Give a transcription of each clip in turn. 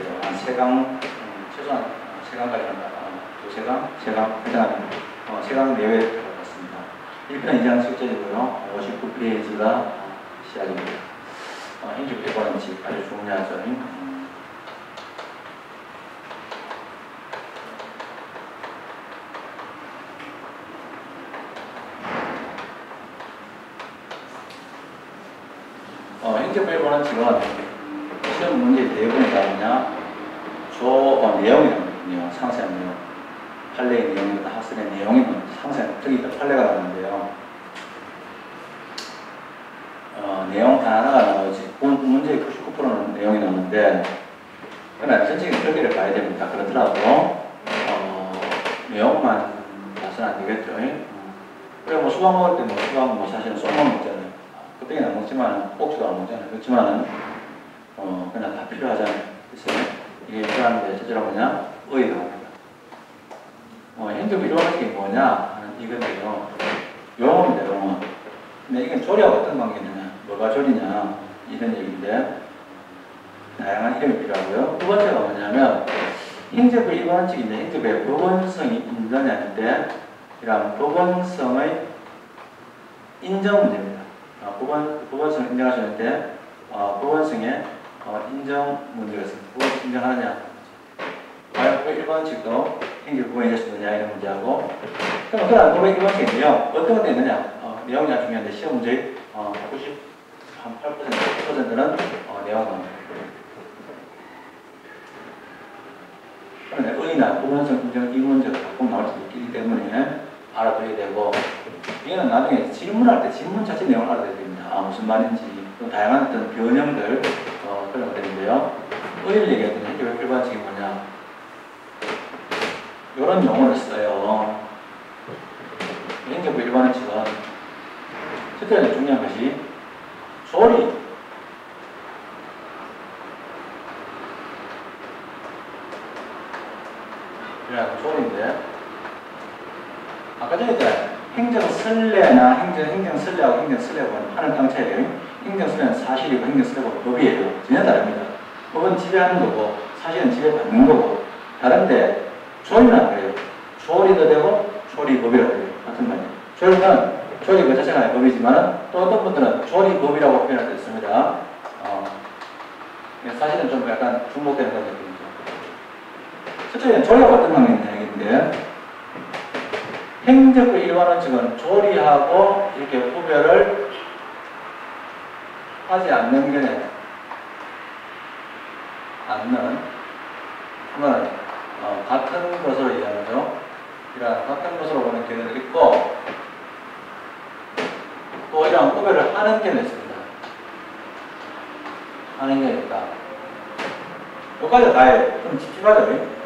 같아요. 한 세강, 음, 최소한 세강까지 한다. 두세 강, 세강, 일단 어, 세강 내외 될것 같습니다. 1편 2장 실전이고요. 59페이지가 시작입니다. 어, 행주 100원칙 아주 중요하죠. 음. 어, 행정 1번원칙은 시험 문제 대부분이 나오냐 조 어, 내용이 나오거든요. 상세한 내용. 판례의 내용이나 학습의 내용이 상세한 특히 판례가 나오는데요. 어, 내용 하나하나가 나오지. 문제의 99%는 내용이 나오는데 그러나 전체적인 설계를 봐야 됩니다. 그렇더라도 어, 내용만 되겠죠. 그래 뭐 수박 먹을 때 뭐 수박 뭐 사실은 쏙만 먹잖아요. 그때는 안 먹지만 꼭지도 안 먹잖아요. 그렇지만은 어, 그냥 다 필요하잖아요. 그래서 이게 필요한데 첫째로 뭐냐? 의의가 합니다. 어, 행정 이론이 게 뭐냐? 하는 이건데요. 용어입니다, 용어. 근데 이건 조리하고 어떤 관계냐? 뭐가 조리냐? 이런 얘기인데, 다양한 이름이 필요하고요. 두 번째가 뭐냐면, 행정부 일반칙인데, 행정부의 법원성이 인정하는데, 이런 법원성의 인정 문제입니다. 어, 법원, 법원성 인정하시는데, 어, 법원성의 어, 인정 문제가 있습니다. 법원 인정하느냐? 과연 법의 일반칙도 행정부에 될수 있느냐 이런 문제하고 그럼 그다음 법의 일반칙인데요. 어떤 것도 있느냐? 어, 내용이 아주 중요한데 시험 문제 어, 98% 10%는 어, 내용은 그런데 의나 법원성 인정 이 문제가 가끔 나올 수 있기 때문에 알아둬야 되고 이거는 나중에 질문할 때 질문 자체 내용을 알아야 됩니다. 아, 무슨 말인지 또 다양한 어떤 변형들 어, 그런 것들인데요. 의를 얘기할 때는 행정 일반칙이 뭐냐? 이런 용어를 써요. 행정부 일반은 지금 첫째로 중요한 것이 조리 이라는 조리인데 아까 전에 행정 설례나 행정, 행정 설례하고 행정 설례하고 하는 땅 차이예요. 행정 설례는 사실이고 행정 설례가 법이에요. 전혀 다릅니다. 법은 지배하는 거고 사실은 지배받는 거고 다른데 조리는 그래요. 조리도 되고 조리법이라고 해요. 같은 말이에요. 조리는 조리 그 자체가 법이지만 또 어떤 분들은 조리법이라고 표현할 수 있습니다. 어, 사실은 좀 약간 중복되는 그런 느낌이죠. 첫째는 조리가 어떤 얘기인데 행정부 일반원칙은 조리하고 이렇게 구별을 하지 않는 견해 않는 그러면 어, 같은 것으로 이해하죠. 이러한 같은 것으로 보는 견해도 있고 또 이러한 구별을 하는 견해도 있습니다. 하는 있다. 여기까지 다예요. 좀 찝찝하죠.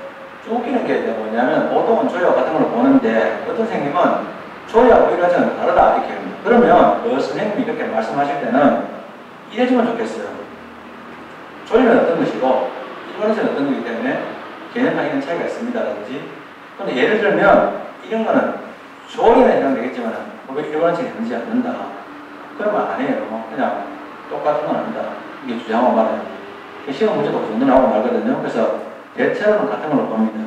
좀 웃기는 게 뭐냐면 보통은 조리와 같은 걸 보는데 어떤 선생님은 조리하고 이러지는 다르다 이렇게 합니다. 그러면 그 선생님이 이렇게 말씀하실 때는 이래주면 좋겠어요. 조리는 어떤 것이고 일반에서는 어떤 거기 때문에 개념상에는 차이가 있습니다라든지 근데 예를 들면 이런 거는 조리는 해당되겠지만 왜 일반식이 되는지 않는다. 그러면 안 해요. 그냥 똑같은 건 아니다. 이게 주장하고 말아요. 시험 문제도 그 정도 나오고 말거든요. 그래서 대체로는 같은 걸로 봅니다.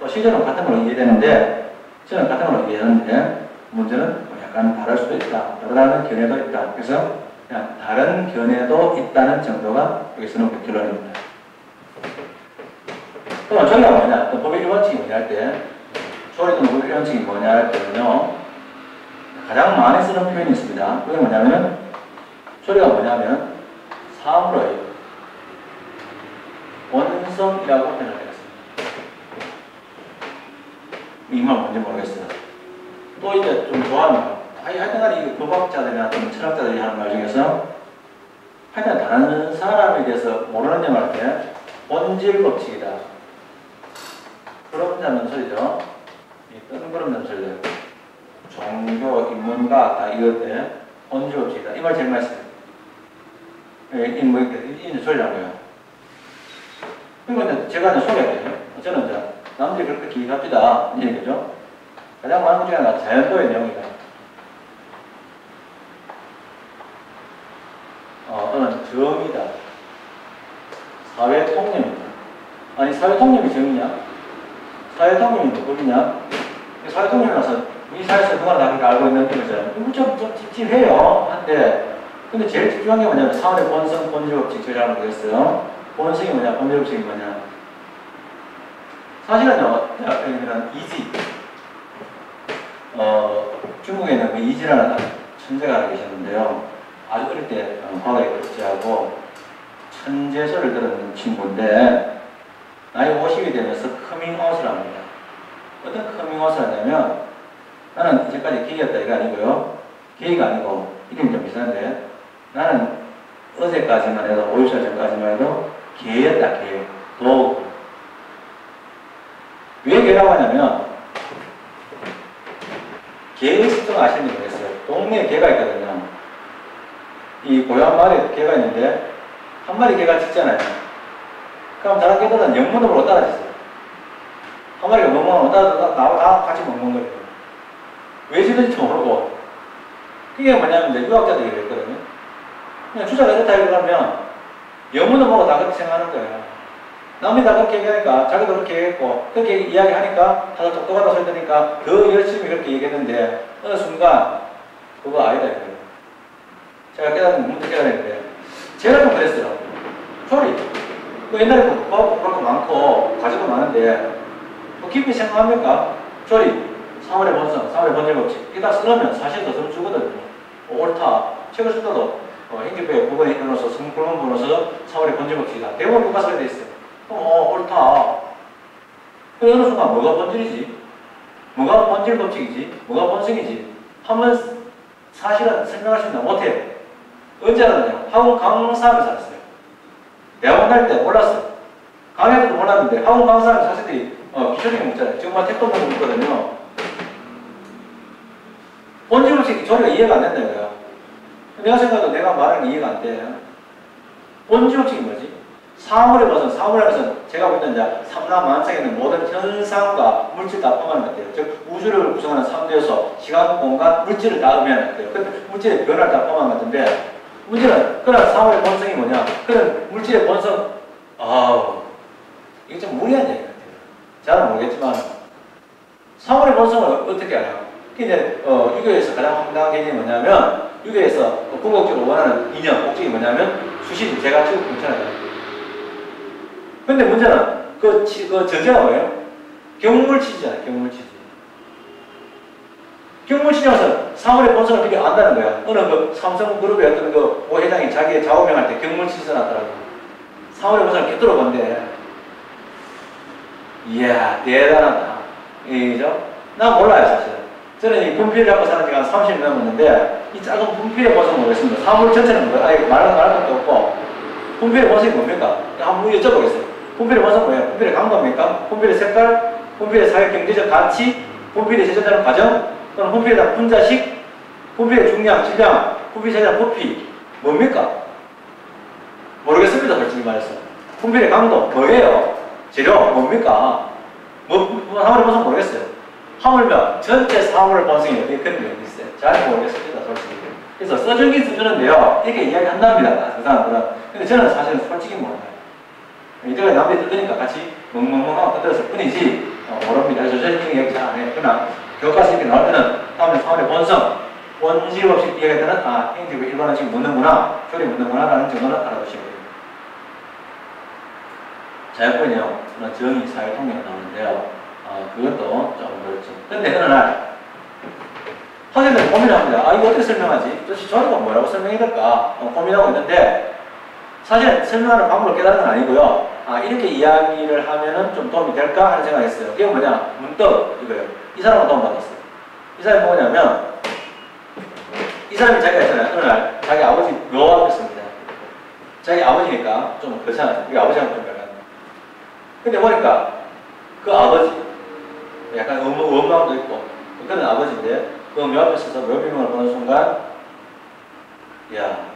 또 시절은 같은 걸로 이해되는데 저는 같은 걸로 이해하는데 문제는 뭐 약간 다를 수도 있다. 다르다는 견해도 있다. 그래서 그냥 다른 견해도 있다는 정도가 여기서는 그 결론입니다. 그럼 저희가 뭐냐? 또 법의 일반칙이 뭐냐 할 때, 조리도 법의 일반칙이 뭐냐 할 때는요, 가장 많이 쓰는 표현이 있습니다. 그게 뭐냐면, 조리가 뭐냐면, 사물의 원성이라고 표현을 하겠습니다. 이말 뭔지 모르겠어요. 또 이제 좀 좋아하는 하여튼간에 이 법학자들이나 좀 철학자들이 하는 말 중에서 하여튼 다른 사람에 대해서 모르는 점할때 본질 법칙이다. 그런 자는 소리죠. 이 뜬구름 점설들. 종교, 인문학 다 이것 때 본질 법칙이다. 이 말 제일 맛있어요. 이, 뭐, 이 소리라고요. 그러니까 제가 이제 소개할게요. 저는 이제 남들이 그렇게 기갑시다. 이 얘기죠. 가장 많은 것 중에 하나가 자연도의 내용이다. 어, 또는 정의다. 사회 통념이다. 아니 사회 통념이 정이냐? 사회 통념이 뭐법이냐? 사회 통념이라서 이 사회에서 다 그렇게 알고 있는 거죠. 이거 좀, 좀 찝찝해요. 한데 근데 제일 중요한 게 뭐냐면 사원의 본성, 본질 법칙 저자라고 그랬어요. 본성이 뭐냐, 본질법칙이 뭐냐. 사실은요, 대학교에는 이지. 어, 중국에 는 그 이지라는 천재가 계셨는데요. 아주 어릴 때 어, 과거에 급제하고 천재설을 들은 친구인데 나이 50이 되면서 커밍아웃을 합니다. 어떤 커밍아웃을 하냐면 나는 이제까지 게이였다 이거 아니고요. 게이가 아니고 이름이 좀 비슷한데 나는 어제까지만 해도 50살 전까지만 해도 개였다 개. 도. 왜 개라고 하냐면 개의 특성 아시는지 모르겠어요. 동네에 개가 있거든요. 이 고향 마을에 개가 있는데 한 마리 개가 짖잖아요. 그럼 다른 개들은 영문으로 따라지어요. 한 마리가 멍멍하고 따라 나와 다 같이 멍멍거려요. 왜 짖는지 모르고 그게 뭐냐면 이제 유학자들이 그랬거든요. 그냥 주자가 이렇다 이러면 영문을 보고 다 그렇게 생각하는 거예요. 남이 다 그렇게 얘기하니까 자기도 그렇게 얘기했고 그렇게 이야기하니까 다들 똑똑하다 소리 들으니까 더 열심히 그렇게 얘기했는데 어느 순간 그거 아니다 이거예요. 제가 깨닫는 문득 깨닫는데 제가 좀 그랬어요. 소리. 그 옛날에 뭐 그렇게 많고 가지고 많은데 뭐 깊이 생각합니까? 소리. 3월의 본성, 3월의 본질 법칙. 이다 쓰려면 사실 더 주거든요. 뭐 옳다. 책을 쓰더라도 어, 행정부의 부분에 일어나서 불어서 3월의 본질 법칙이다. 대부분 교과서에 돼 있어요. 어, 어 옳다. 그 어느 순간 뭐가 본질이지? 뭐가 본질 법칙이지? 뭐가 본성이지? 하면 사실은 설명할 수 있나 못해요. 언제 알았냐? 학원 강사하면서 알았어요. 대학원 다닐 때 몰랐어요. 강의 때도 몰랐는데 학원 강사하면서 학생들이 어, 기초적인 문자예요. 정말 택도 보고 있거든요. 본질 법칙이 저리가 이해가 안 된다. 내가 생각해도 내가 말하는 게 이해가 안 돼. 본질 법칙이 뭐지? 사물의 벗은 사물의 것은 제가 볼때 이제 삼라만상에 있는 모든 현상과 물질 다 포함하는 것 같아요. 즉 우주를 구성하는 삼대에서 시간, 공간, 물질을 다 의미하는 것 같아요. 그 물질의 변화를 다 포함한 것 같은데 문제는 그런 사물의 본성이 뭐냐? 그런 물질의 본성 아 이게 좀 무리한 얘기 같아요. 잘은 모르겠지만 사물의 본성을 어떻게 알아요? 이제 어, 유교에서 가장 황당한 개념이 뭐냐면 유교에서 궁극적으로 원하는 이념, 목적이 뭐냐면 수신, 제가 지금 괜찮아요. 근데 문제는 그, 치, 그 전제가 뭐예요? 경물 치지잖아요. 경물 치지. 경물치지면서 사물의 본성을 미리 안다는 거야. 어느 그 삼성그룹의 어떤 그모 회장이 자기의 좌우명할 때 경물 치지 써놨더라고. 사물의 본성을 꿰뚫어 본대. 이야, 대단하다. 이죠? 난 몰라요, 사실. 저는 이 분필을 갖고 사는 지가 한 30년 넘었는데, 이 작은 분필의 본성을 모르겠습니다. 사물 전체는 뭐, 아예 말은 말할 것도 없고, 분필의 본성이 뭡니까? 한번 여쭤보겠어요. 분필의 본성 뭐예요? 분필의 강도입니까? 분필의 색깔? 분필의 사회 경제적 가치? 분필의 제전자는 과정? 또는 분필에 대한 분자식? 분필의 중량, 질량? 분필에 대한 부피? 뭡니까? 모르겠습니다, 솔직히 말해서. 분필의 강도 뭐예요? 재료 뭡니까? 뭐, 뭐 사물의 본성 모르겠어요. 하물며 전체 사물의 본성이 어디에 그런 게 어디 있어요? 잘 모르겠습니다, 솔직히. 그래서 써주긴 써주는데요. 이렇게 이야기 한답니다, 그 사람들은. 근데 저는 사실은 솔직히 몰라요. 이제가 남들이 뜯으니까 같이 멍멍멍하고 뜯었을 뿐이지 어, 모릅니다. 그래서 저희 얘기 잘 안 해요. 그러나 교과서 이렇게 나올 때는 다음에 사원의 본성, 본질 없이 이야기할 때는 아, 행정부 일반은 지금 묻는구나, 조리 묻는구나 라는 정도는 알아두시면 됩니다. 자연권이요. 그런 정의, 사회 통계가 나오는데요. 어, 그것도 좀 그렇죠. 근데 어느 날 학생들이 고민합니다. 아, 이거 어떻게 설명하지? 도대체 저리가 뭐라고 설명해야 될까? 어, 고민하고 있는데 사실 설명하는 방법을 깨달은 건 아니고요. 아, 이렇게 이야기를 하면은 좀 도움이 될까 하는 생각을 했어요. 그게 뭐냐? 문득 이거예요. 이 사람은 도움 받았어요. 이 사람이 뭐냐면, 이 사람이 자기가 있잖아요. 어느 날 자기 아버지 묘 앞에 습니다 자기 아버지니까 좀 그렇잖아요. 우리 아버지하고 좀 약간. 근데 보니까 그 아버지, 약간 원망, 원망도 있고, 그는 아버지인데, 그묘 앞에 서서 묘비명을 보는 순간, 야,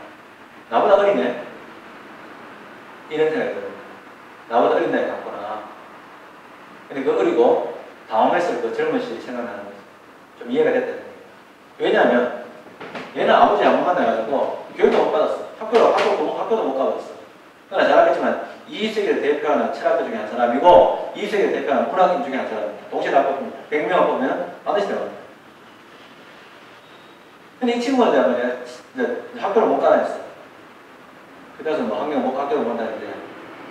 나보다 어리네. 이런 생각이 들어요. 나보다 어린 나이 같구나. 근데 그 어리고 당황했을 그 젊은 시절이 생각나는 거죠. 좀 이해가 거예요. 왜냐하면 얘는 아버지 안 만나가지고 교육도 못 받았어. 학교도, 학교도, 학교도 못 가봤어. 그러나 잘 알겠지만 20세기를 대표하는 철학자 중에 한 사람이고 20세기를 대표하는 문학인 중에 한 사람입니다. 동시에 다 뽑으면 100명을 뽑으면 반드시 나옵니다. 근데 이 친구가 되면 학교를 못 가다녔어. 그래서 뭐 학교 못 학교를 못 다녔는데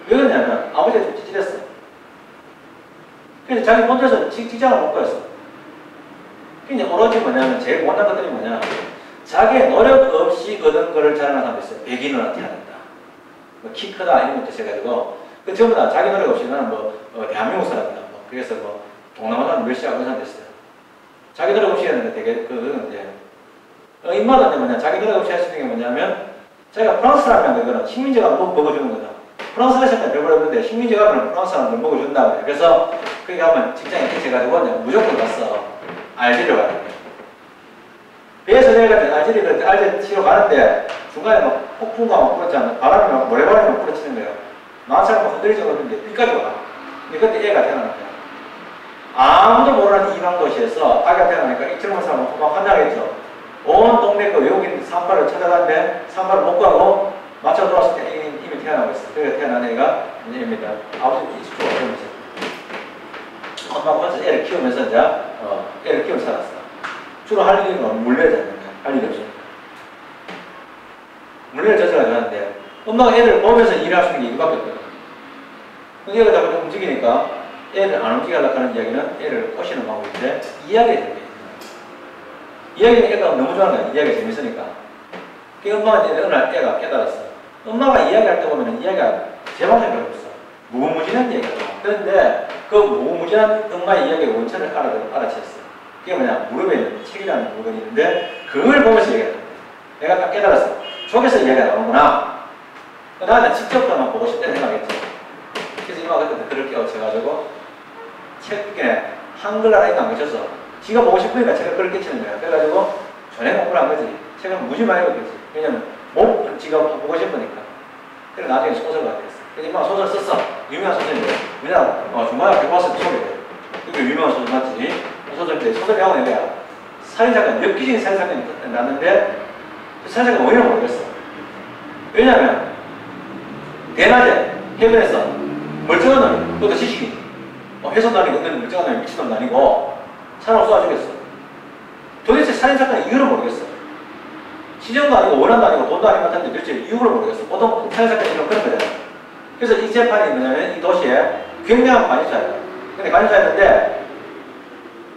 왜 그러냐면 아버지가 좀 찌질했어. 그래서 자기 혼자서 직장을 못 구했어. 그게 오로지 뭐냐면 제일 못한 것들이 뭐냐 자기의 노력 없이 얻은 거를 자랑하는 사람이 있어요. 백인으로 태어났다. 뭐 키 크다 이런 것도 있어가지고 그 전부 다 자기 노력 없이 나는 뭐 어, 대한민국 사람이다. 뭐 그래서 뭐 동남아 사람 몇시하고 그런 사람 됐어요. 자기 노력 없이 했는데 되게 그거는 이제 어, 입맛한테 뭐냐 자기 노력 없이 할수 있는 게 뭐냐면 자기가 프랑스 사람이라는 거는 식민지가 뭐 먹어주는 거다. 프랑스 사람한테 별걸 없는데 식민지가 그러면 프랑스 사람들 먹어준다. 그래서 그게 하면 직장에 택해가지고 무조건 갔어. 알제리로 가는 거야. 배에서 내려갈 때 알제리 알제리 치러 가는데 중간에 막 폭풍과 막 불었잖아. 바람이 막 모래바람이 막 불어치는 거예요. 막 흔들리지 않는데 삐까지 와. 근데 그때 애가 거야. 아무도 모르는 이방 도시에서 아기가 태어나니까 이 젊은 사람은 막 환장했죠. 온 동네 그 외국인 산발을 찾아갔는데 산발을 못 가고 마차 돌아왔을 때 이미 태어나고 있어. 그래서 태어난 애가 이제입니다. 아버지 일찍 죽어버리면서. 엄마가 혼자 애를 키우면서 이제 어, 애를 키우면서 살았어. 주로 할 일은 뭐 거야. 할 일이 없어. 물레를 젖어가지고 하는데 엄마가 애를 보면서 일할 수 있는 게 이거밖에 없거든. 근데 얘가 자꾸 움직이니까 애를 안 움직이려고 하는 이야기는 애를 꼬시는 방법인데 이야기가 거예요. 이야기는 애가 너무 좋아하는 거야. 이야기가 재밌으니까. 그 엄마가 이제 어느 날 애가 깨달았어. 엄마가 이야기할 때 보면 이야기가 제방에 없어. 무궁무진한 이야기가 그런데 그 무궁무진한 엄마의 이야기의 원천을 알아, 알아챘어. 그게 뭐냐, 무릎에 있는 책이라는 물건이 있는데, 그걸 보면서 거야. 내가 딱 깨달았어. 속에서 이야기가 나오는구나. 나는 직접 그만 보고 싶다는 생각했지. 그래서 이마가 그때 글을 깨우쳐가지고, 책에 한글나라 이거 안 고쳐서, 지가 보고 싶으니까 책을 글을 깨치는 거야. 그래가지고, 전에 공부를 한 거지. 책을 무지 많이 읽었지. 왜냐면, 못, 지가 보고 싶으니까. 그래 나중에 소설가 됐어. 그래서 이마 소설 썼어. 유명한 소설인데. 왜냐, 어, 중간에 교과서 소개돼. 이게 유명한 소설 맞지? 소설 때 소설이 하고 있는 거야. 살인사건, 엽기적인 살인사건이 났는데 그 살인사건 원인을 모르겠어. 왜냐면 대낮에 해변에서 멀쩡한 그것도 지식이 어, 해선도 아니고 없는 멀쩡한 놈이 미친놈도 아니고 사람을 쏘아 죽였어. 도대체 살인사건의 이유를 모르겠어. 시정도 아니고 원한도 아니고 돈도 아닌 것 같은데 도대체 이유를 모르겠어. 보통 살인사건이 이런 그런 거잖아. 그래서 이 재판이 뭐냐면 이 도시에 굉장한 관심사예요. 근데 관심사였는데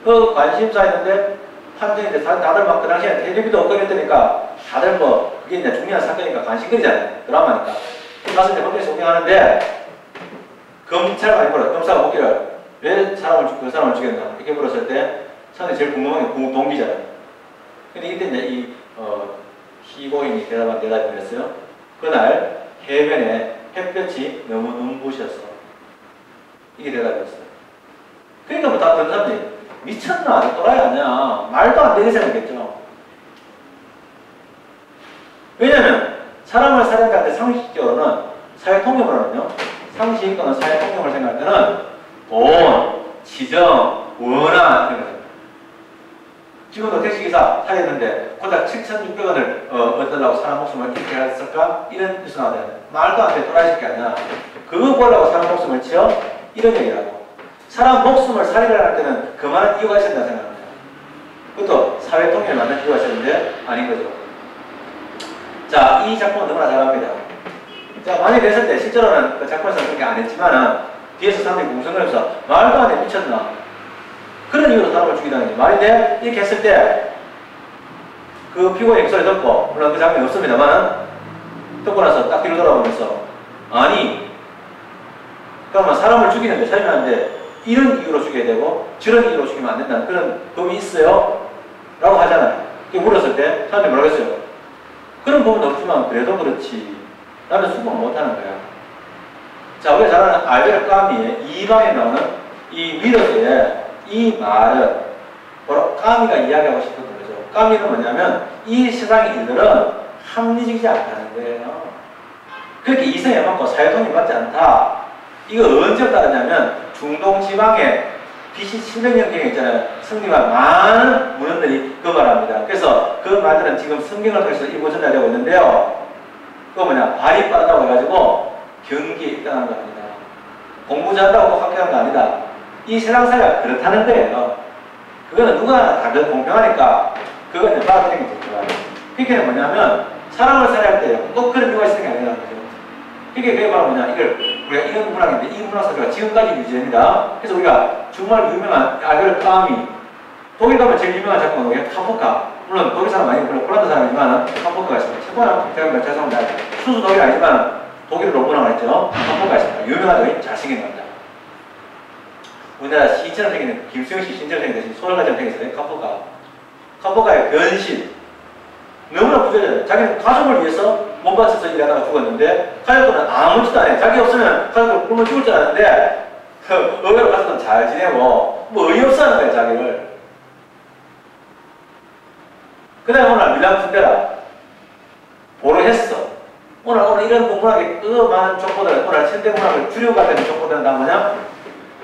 그 관심사였는데 판정인데 다들 막 그 당시에 텔레비도 없고 이랬으니까 다들 뭐 그게 이제 중요한 사건이니까 관심거리잖아요. 드라마니까. 가서 이제 법정에서 소개하는데 검찰가 아니고 검사가 묻기를 왜 사람을 죽, 그 사람을 죽였나 이렇게 물었을 때 사람이 제일 궁금한 게 동기잖아요. 근데 이때 이제 이 어, 희고인이 대답한 대답이 뭐였어요? 그날 해변에 햇볕이 너무 눈부셔서 이게 대답이었어요. 그러니까 뭐다 듣는 사람들이 미쳤나? 또라이 아니야? 말도 안 되는 생각이겠죠. 왜냐면 사람을 살아갈 때 상식적으로는 사회 통념으로는요. 상식 또는 사회 통념을 생각할 때는 돈, 지정, 이런 거 지금도 택시기사 사겠는데 고작 7,600원을 어, 얻으려고 사람 목숨을 이렇게 했을까? 이런 뉴스 나오잖아요. 말도 안 돼. 또라이 새끼 아니야. 그거 보려고 사람 목숨을 치어? 이런 얘기라고. 사람 목숨을 살리려 할 때는 그만한 이유가 있었다 생각합니다. 그것도 사회 통일에 맞는 이유가 있었는데 아닌 거죠. 자, 이 작품은 너무나 잘합니다. 자, 많이 됐을 때 실제로는 그 작품에서 그렇게 안 했지만은 뒤에서 사람들이 공성을 해서 말도 안 돼, 미쳤나. 그런 이유로 사람을 죽이다는 게 말이 돼? 이렇게 했을 때 그 피고의 목소리 듣고 물론 그 장면이 없습니다만 듣고 나서 딱 뒤로 돌아보면서 아니 그러면 사람을 죽이는데 살면 안 돼. 이런 이유로 죽여야 되고 저런 이유로 죽이면 안 된다는 그런 법이 있어요? 라고 하잖아요. 물었을 때 사람들이 뭐라고 했어요? 그런 법은 없지만 그래도 그렇지. 나는 수긍 못하는 거야. 자, 우리가 잘 아는 알베르 까미의 이방에 나오는 이 위더스의 이 말은 바로 까미가 이야기하고 싶은 거죠. 까미는 뭐냐면 이 세상의 일들은 합리적이지 않다는 거예요. 그렇게 이성에 맞고 사회통이 맞지 않다. 이거 언제 따르냐면 중동 지방에 BC 700년경에 있잖아요. 성경과 많은 문헌들이 그 말합니다. 그래서 그 말들은 지금 성경을 통해서 일부 전달되고 있는데요. 그거 뭐냐 발이 빠르다고 해가지고 경기에 입당한 거 아니다. 공부 잘한다고 합격한 거 아니다. 이 세상 사회가 그렇다는 거예요. 그거는 누가 다그 공평하니까 그거는 받아들이는 게 좋아요. 그게 뭐냐면 사람을 살아갈 때꼭 그런 이유가 있는 게 아니라는 거죠. 그게 그게 바로 뭐냐 이걸 우리가 이런 문학인데 이 문학 사회가 지금까지 유지됩니다. 그래서 우리가 정말 유명한 아글 까미 독일 가면 제일 유명한 작품은 뭐예요? 카포카. 물론 독일 사람 아니고 물론 폴란드 사람이지만 카포카가 있습니다. 최고나 제가 죄송합니다. 순수 독일 아니지만 독일어로 문학을 했죠. 카포카가 있습니다. 유명하죠. 잘생긴 남자. 우리나라 시처럼 생긴 김수영 씨 신처럼 생긴 대신 소설가처럼 생겼어요. 카포카. 카포카의 변신. 너무나 부자잖아요. 자기는 가족을 위해서 몸 바쳐서 일하다가 죽었는데 가족들은 아무것도 안 해. 자기 없으면 가족들 굶어 죽을 줄 알았는데 그 의외로 가족은 잘 지내고 뭐 어이없어 하는 거예요. 자기를. 그 다음에 오늘 밀란 군대라 보러 했어. 오늘 오늘 이런 그 많은 족보들 오늘 현대 문학을 주류 같은 족보들은 다 뭐냐?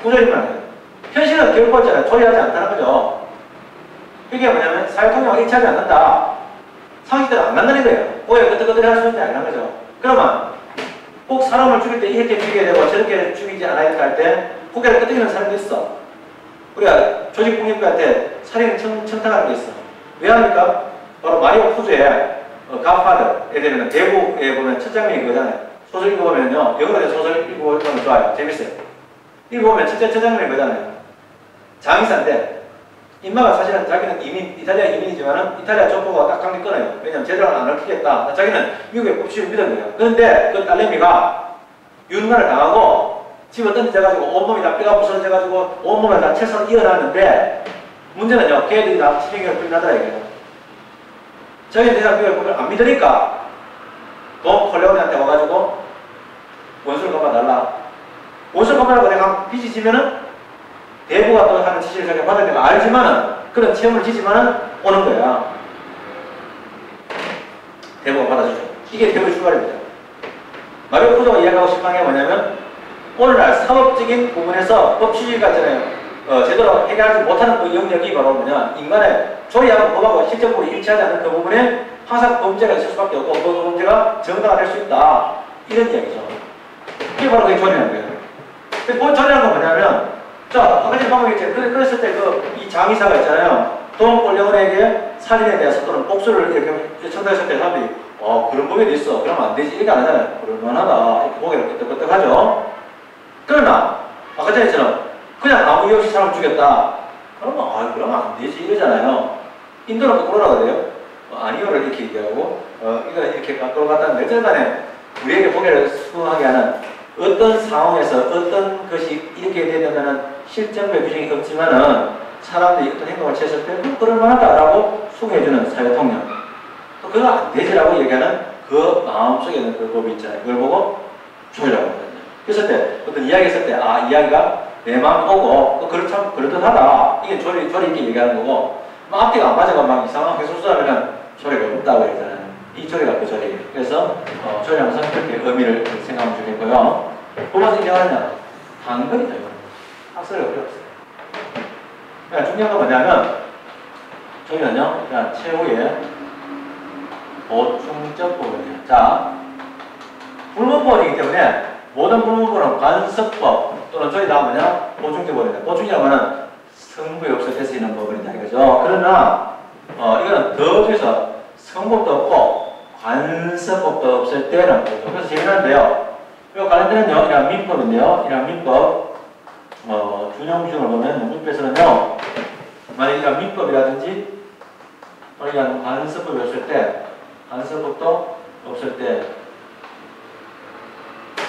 해요. 현실은 결코 있잖아요. 조리하지 않다는 거죠. 이게 뭐냐면 사회통념을 일치하지 않는다. 상식대로 안 간다는 거예요. 오해 끄떡끄떡 할수 있는 게 아니란 거죠. 그러면 꼭 사람을 죽일 때 이렇게 죽여야 되고 저렇게 죽이지 않아야 할때 고개를 끄덕이는 사람도 있어. 우리가 조직폭력배한테 살인 청, 청탁하는 게 있어. 왜 합니까? 바로 마리오 푸즈의 어, 가파드에 되면 대부에 보면 첫 장면이 그거잖아요. 소설 읽어보면요. 영어로 소설 읽어보면 좋아요. 재밌어요. 읽어보면 첫째 첫 장면이 그거잖아요. 장의사인데 인마가 사실은 자기는 이민, 이탈리아 이민이지만은 이탈리아 정부가 딱 강력 끊어요. 왜냐면 제대로 안 얽히겠다. 자기는 미국의 법치를 믿은 거예요. 그런데 그 딸내미가 윤마를 당하고 집에 던져가지고 온몸이 다 뼈가 부서져가지고 온몸을 다 채서 이어놨는데 문제는요. 걔들이 다 치명을 불나더라 이거예요. 저희 대상 교육을 안 믿으니까 돈 콜레오니한테 와가지고 원수를 갚아달라. 원수를 갚아달라고 내가 빚이 지면은 대부가 또 하는 지시를 자기가 되는 거 알지만은 그런 체험을 지지만은 오는 거야. 대부가 받아주죠. 이게 대부의 출발입니다. 마리오 푸조가 이야기하고 싶은 게 뭐냐면 오늘날 사법적인 부분에서 법치주의가 있잖아요. 어, 제대로 해결하지 못하는 그 영역이 바로 뭐냐? 인간의 조리하고 법하고 실적으로 일치하지 않는 그 부분에 항상 범죄가 있을 수밖에 없고 그 범죄가 정당화 될수 있다. 이런 이야기죠. 이게 바로 그게 조리라는 거예요. 그 조리라는 건 뭐냐면 자 아까 전에 방금 했죠 그랬을 때 그 이 장의사가 있잖아요. 돈 꼴려원에게 살인에 대해서 또는 복수를 이렇게 청탁했을 때 사람들이 어 그런 법에도 있어? 그러면 안 되지. 이렇게 안 하잖아요. 그럴만하다. 이렇게 고개를 끄덕끄덕하죠. 그러나 아까 전에 했잖아 그냥 아무 이유 없이 사람 죽였다. 그러면 아 그러면 안 되지 이러잖아요. 인도는 거꾸로라 그래요. 어, 아니요를 이렇게 얘기하고 어, 이거 이렇게 거꾸로 갔다 몇절간에 우리에게 고개를 수긍하게 하는 어떤 상황에서 어떤 것이 이렇게 되면은 실정의 규정이 없지만은 사람들이 어떤 행동을 취했을 때 그럴 만하다라고 수긍해주는 사회통념. 또 그거 안 되지라고 얘기하는 그 마음속에 있는 그 법이 있잖아요. 그걸 보고 조이라고 하거든요. 그랬을 때 어떤 이야기 했을 때 아 이야기가 내 마음 오고 또 그렇 참 그렇듯하다. 이게 조리 조리 이렇게 얘기하는 거고 막 앞뒤가 안 맞아가 막 이상하게 소수하면은 조리가 없다고 그러잖아요. 이 조리가 그 조리예요 그래서 어, 조리 항상 그렇게 의미를 생각하면 좋겠고요. 뭐가 인정하느냐 당근이죠 학설이 그러니까 중요한 건 뭐냐면 저희는요 그냥 최후의 보충적 부분이에요. 자 불문법이기 때문에 모든 불문법은 관습법 또는 저희 다 뭐냐? 보충제법이다. 보충이라면 성부에 없을 때 쓰이는 법이다 이거죠. 그러나 어, 이거는 더 중에서 성법도 없고 관습법도 없을 때는. 그래서 재미난데요. 이 관련되는요, 이런 민법인데요. 이런 민법 어, 준영중을 보면 문법에서는요, 만약 이런 민법이라든지 이런 관습법이 없을 때, 관습법도 없을 때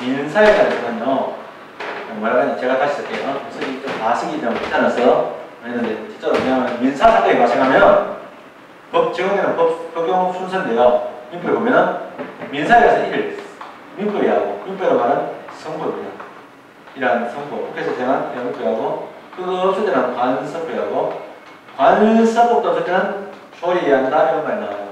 민사에 관해서는요. 말하자면 제가 다시 쓸게요. 쓰기 좀 다쓰기 좀 귀찮아서 했는데 진짜로 그냥 민사 사건이 발생하면 법 적용되는 법 적용 순서인데요. 민법에 보면은 민사에서 1, 민법이 하고 민법이라고 하는 성법이에요. 이란 성법. 그래서 제가 민법이하고 그거 없을 때는 관서법이하고 관서법도 없을 때는 조리한다 이런 말이 나와요.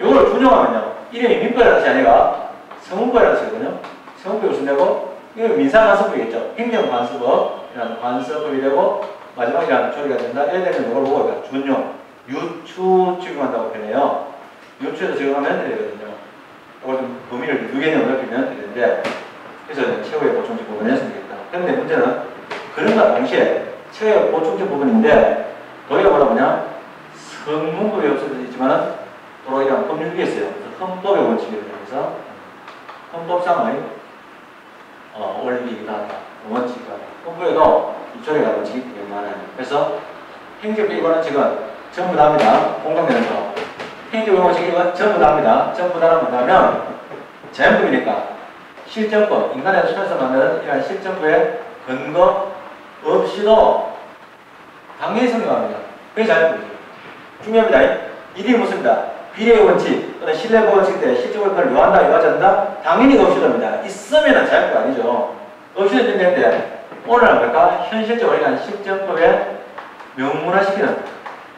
이걸 준용하면요. 이름이 민법이라는 뜻이 아니라 성문법이라는 뜻이거든요. 성문법이 무슨 되고 이거 민사관습법이겠죠. 행정관습법, 관습법이 되고 마지막이라는 조리가 된다. 되면 이걸 보고 준용, 유추 적용한다고 표현해요. 유추에서 적용하면 되거든요. 그걸 좀 범위를 두 개는 넓히면 되는데 그래서 최후의 보충제 부분을 되겠다. 그런데 문제는 그런가 동시에 최후의 보충제 부분인데 너희가 뭐라 보냐 성문법이 없어지지만은 도로이랑 법률이 있어요. 헌법의 원칙에 대해서 헌법상의 어, 원리가 원칙과 이쪽에가 원칙이 되게 많아요. 그래서 행정비 원칙은 전부 다입니다. 공동되는 거. 행정비 원칙은 전부 다입니다. 전부 다는 뭐냐면 제한법이니까 실정법, 인간의 손에서 만드는 이러한 실정법의 근거 없이도 당연히 성립합니다. 그게 자연법이죠. 중요합니다. 일이 무슨다? 비례의 원칙 또는 신뢰 원칙 때 실제 월파를 요한다 요하지 않는다? 당연히 없이도입니다. 있으면 자연법 아니죠. 없이도 된다는데 오늘 할까 현실적으로 이러한 실정법의 명문화시키는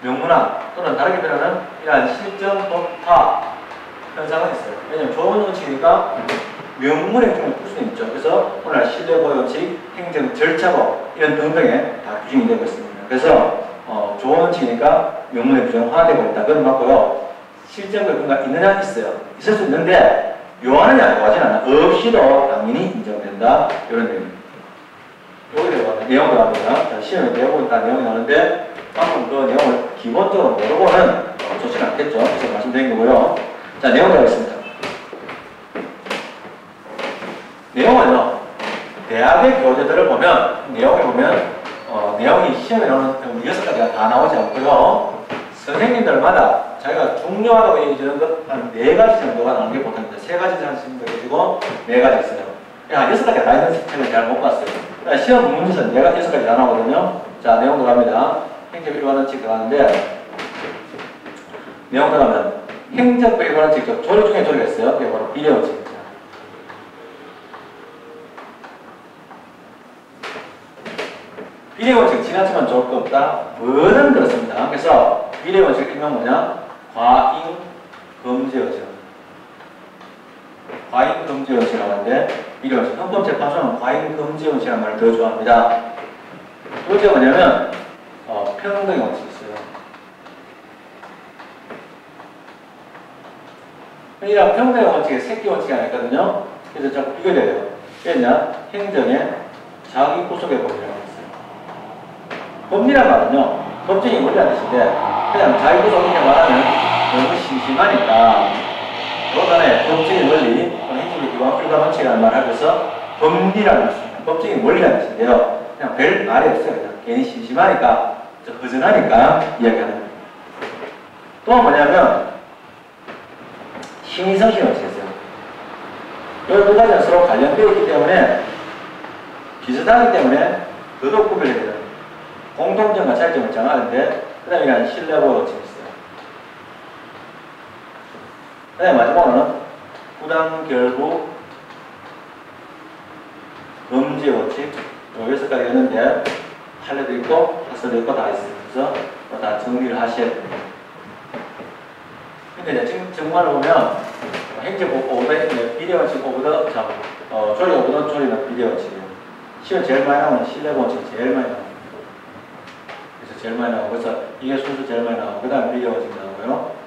명문화 또는 다르게 표현하는 이러한 실정법화 현상은 있어요. 왜냐하면 좋은 원칙이니까 명문의 규정을 풀 수는 있죠. 그래서 오늘 신뢰보호 원칙, 행정 절차법 이런 등등에 다 규정이 되고 있습니다. 그래서 어, 좋은 원칙이니까 명문의 규정 화되고 있다. 그런 거 같고요. 실정과 근거가 있느냐 있어요. 있을 수 있는데 요하느냐 요하진 않아. 없이도 당연히 인정된다. 이런 내용입니다. 여기 들어가면 내용 들어갑니다. 자, 시험에 내용은 다 내용이 나오는데 방금 그 내용을 기본적으로 모르고는 어, 좋지는 않겠죠. 그래서 말씀드린 거고요. 자, 내용 들어가겠습니다. 내용은요. 대학의 교재들을 보면 내용을 보면 어, 내용이 시험에 나오는 여섯 가지가 다 나오지 않고요. 선생님들마다 자기가 중요하다고 얘기해주는 것한 네 가지 정도가 나오는 게 보통입니다. 세 가지 정도 계시고 네 가지 있어요. 야, 여섯 가지가 다 있는 책을 잘 못 봤어요. 그러니까 시험 문제에서 네가 여섯 가지 다 나오거든요. 자, 내용 들어갑니다. 행정 일관원칙 들어가는데 내용 들어가면 행정부 일관원칙 조리 중에 조리가 있어요. 그게 바로 비례원칙입니다. 비례원칙 지나치면 좋을 거 없다. 뭐든 그렇습니다. 그래서 비례원칙 일명 뭐냐? 과잉 금지원칙. 과잉 금지원칙이라고 하는데 비례원칙. 헌법재판소는 과잉 금지원칙이라는 말을 더 좋아합니다. 두 번째 뭐냐면 어, 평등의 원칙이 있어요. 이런 평등의 원칙에 새끼 원칙이 하나 있거든요. 그래서 자꾸 비교돼요. 왜냐? 행정의 자기 구속의 법이라고 했어요. 법리란 말은요, 법정이 원리라는 뜻인데, 그냥 자기 구속 이렇게 말하면 너무 심심하니까, 그간에 법정의 원리, 행정의 기관 불가 원칙이라는 말을 하면서 법리라는 뜻입니다. 법정의 원리라는 뜻인데요. 그냥 별 말이 없어요. 그냥 괜히 심심하니까, 허전하니까 이야기하는 거예요. 또 뭐냐면, 신의성실 원칙이었어요. 이두 가지는 서로 관련되어 있기 때문에 비슷하기 때문에 더더욱 구별해야 돼요. 공통점과 차이점을 정하는데 그 다음에 원칙이 있어요. 그 다음에 마지막으로는 부당결부 금지 원칙 요 여섯 가지가 있는데 판례도 있고 학설도 있고 다 있어요. 그래서 다 정리를 하셔야 됩니다. 근데 이제 정말을 보면 행정법 5대 비례원칙 5대 자, 어, 조리 5대 조리는 비례원칙이에요. 시험 제일 많이 나오는 신뢰원칙 제일 많이 나와요. 그래서 제일 많이 나오고 그래서 이게 순수 제일 많이 나오고 그 다음에 비례원칙 나오고요.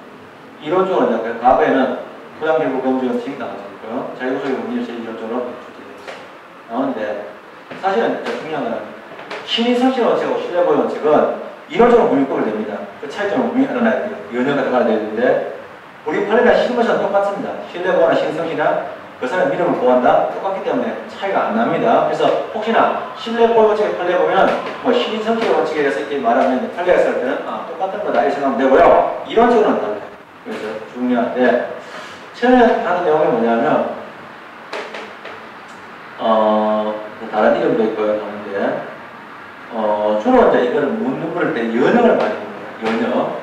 이론적으로 이제 그 과거에는 부당기부 금지원칙 나왔고요. 자유구속의 문제 제일 이론적으로 출제되어 있어요. 나오는데 사실은 중요한 건 신의성실 원칙하고 신뢰보호 원칙은 이론적으로 분명히 됩니다. 그 차이점은 분명히 알아놔야 돼요. 연여가 들어가야 되는데 우리 판례나 신문사 똑같습니다. 신뢰보호나 신성이나 그 사람 믿음을 보호한다 똑같기 때문에 차이가 안 납니다. 그래서 혹시나 신뢰보호 원칙의 판례 보면 뭐 신성실 원칙에 대해서 이렇게 말하면 판례가 있을 때는 아 똑같은 거다 이렇게 생각하면 되고요. 이론적으로는 달라요. 그래서 중요한데 처음에 하는 내용이 뭐냐면 어 다른 이름도 있고요. 하는데 어 주로 이제 이거를 묻는 부를 때 연역을 많이 묻는 거예요. 연역.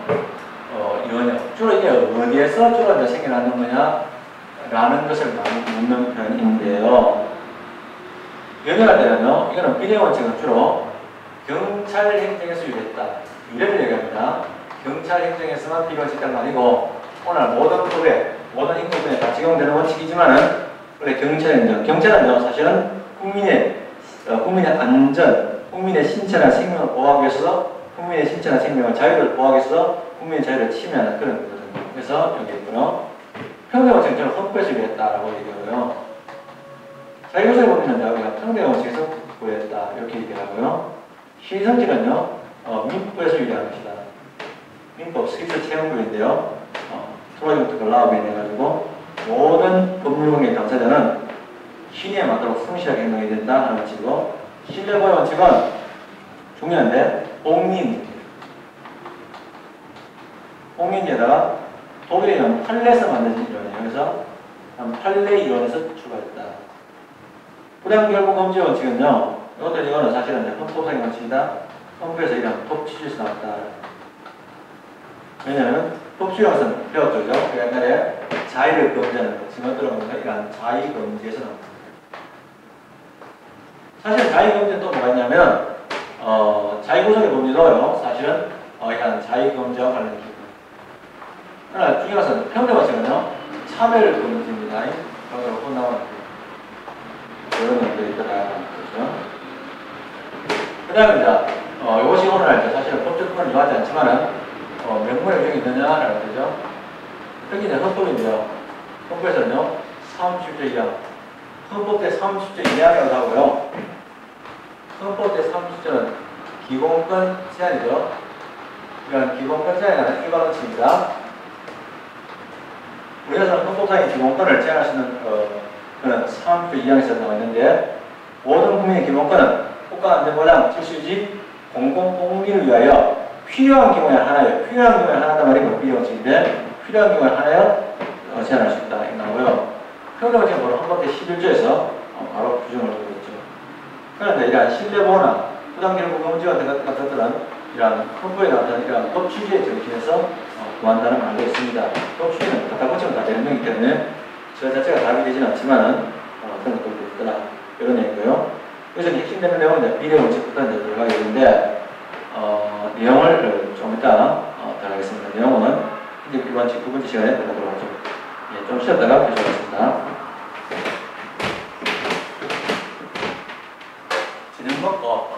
어, 연역. 주로 이게 어디에서 주로 이제 생겨나는 거냐? 라는 것을 많이 묻는 편인데요. 연역할 때는요, 이거는 비례 원칙은 주로 경찰 행정에서 유래했다. 유래를 얘기합니다. 경찰 행정에서만 원칙이 아니고, 오늘 모든 법에, 모든 인구분에 다 적용되는 원칙이지만은, 원래 경찰 행정, 경찰은요, 사실은 국민의, 어, 국민의 안전, 국민의 신체나 생명을 보호하기 위해서, 국민의 신체나 생명을 자유를 보호하기 위해서 국민의 자유를 침해하는 그런 거거든요. 그래서 여기 있고요. 평대 원칙을 확보해서 구했다라고 얘기하고요. 자기소설 보면 여기가 평대 원칙에서 구했다 이렇게 얘기하고요. 시성질은요 어, 민법에서 유리한 것이다. 민법 스위스 채용법인데요. 어, 프로젝트 걸라우에 해가지고 모든 법률공의 당사자는 신의에 맞도록 성실하게 행동해야 된다 하는 원칙이고 신뢰보의 원칙은 중요한데 공민 공민에다가 독일에 있는 팔레에서 만든 이론이에요. 그래서 한 팔레 이론에서 출발했다. 부당결부 검지 원칙은요. 이것도 이거는 사실은 헌법상의 원칙이다. 헌법에서 이런 법치주에서 나왔다. 왜냐하면 법치주에서는 배웠죠. 그 옛날에 자의를 금지하는 거. 지금 들어보면 이런 자의 금지에서 나옵니다. 사실 자의 금지는 또 뭐가 있냐면 어, 자의 구성의 범위도요. 사실은 어, 이런 자의 금지와 관련된 기분. 하나 중요한 것은 평대 원칙은요. 차별 금지입니다. 평대로 혼나오는 그런 것들이 있더라. 그렇죠? 그 이제, 어, 이것이 오늘 할때 사실은 법적권을 요하지 않지만은, 어, 명문의 중에 있느냐라는 거죠. 여기 이제 헌법인데요. 헌법에서는요, 30조 이하. 헌법 때 30조 이하라고 하고요. 헌법 때 30조는 기본권 제한이죠. 이런 기본권 제한이라는 일반 원칙입니다. 우리나라 헌법상의 기본권을 제한할 수 있는, 어, 그는 3조 2항에서 나와 있는데 모든 국민의 기본권은 국가 안전보장 질서유지 공공복리를 위하여 필요한 경우에 하나요. 필요한 경우에 하나다 말이 뭐 필요원칙인데 필요한 경우에 하나여 어, 제한할 수 있다. 이렇게 나오고요. 평등원칙은 바로 헌법 제 11조에서 어, 바로 규정을 하고 있죠. 그런데 이러한 신뢰보호나 부당기록 금지와 같은 것들은 이러한 헌법에 나타난 이러한 법 취지에 정신해서 어, 구한다는 말도 있습니다. 법 취지는 갖다 붙이면 다 되는 거기 때문에 저 자체가 답이 되진 않지만은 어, 그런 것들도 있더라 이런 얘기고요. 그래서 핵심되는 내용은 비례 원칙부터 이제 들어가게 되는데 어, 내용을 좀 이따 어, 들어가겠습니다. 내용은 이제 그 원칙 두 번째 시간에 들어가도록 하죠. 예, 좀 쉬었다가 계속하겠습니다. 진행 먹고